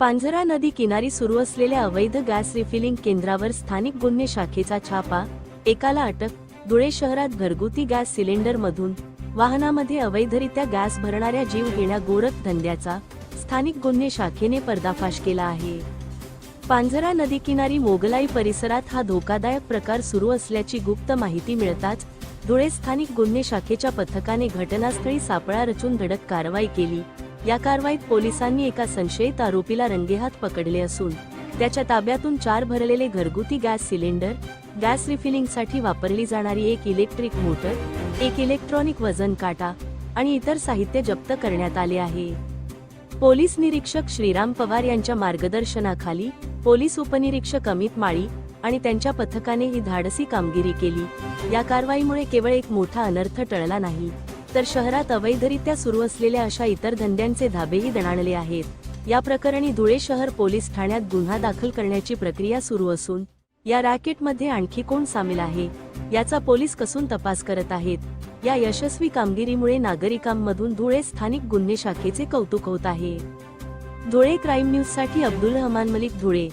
पांझरा नदी किनारी सुरू असलेल्या अवैध गॅस रिफिलिंग केंद्रावर स्थानिक गुन्हे शाखेचा छापा एकाला अटक धुळे शहरात घरगुती गॅस सिलेंडर मधून वाहनामध्ये अवैधरित्या गॅस भरणाऱ्या जीव घेण्या गोरख धंद्याचा स्थानिक गुन्हे शाखेने पर्दाफाश केला आहे. पांझरा नदी किनारी मोगलाई परिसरात हा धोकादायक प्रकार सुरू असल्याची गुप्त माहिती मिळताच धुळे स्थानिक गुन्हे शाखेच्या पथकाने घटनास्थळी सापळा रचून धडक कारवाई केली. या कारवाईत पोलिसांनी एका संशयित आरोपीला रंगेहात पकडले असून त्याच्या ताब्यातून चार भरलेले घरगुती गॅस सिलेंडर गॅस रिफिलिंगसाठी वापरली जाणारी एक इलेक्ट्रिक मोटर एक इलेक्ट्रॉनिक वजन काटा आणि इतर साहित्य जप्त करण्यात आले आहे. पोलीस निरीक्षक श्रीराम पवार यांच्या मार्गदर्शनाखाली पोलीस उपनिरीक्षक अमित माळी आणि त्यांच्या पथकाने ही धाडसी कामगिरी केली. या कारवाईमुळे केवळ एक मोठा अनर्थ टळला नाही. तर शहरात अवैधरित्या सुरू असलेल्या अशा इतर धंद्यांचे धाबेही दणाणले आहेत. या प्रकरणी धुळे शहर पोलीस ठाण्यात गुन्हा दाखल करण्याची प्रक्रिया सुरू असून या रॅकेटमध्ये आणखी कोण सामील आहे याचा पोलीस कसून तपास करत आहेत. या यशस्वी कामगिरीमुळे नागरिकांमधून धुळे स्थानिक गुन्हे शाखेचे कौतुक होत आहे. धुळे क्राईम न्यूजसाठी अब्दुल रहमान मलिक धुळे.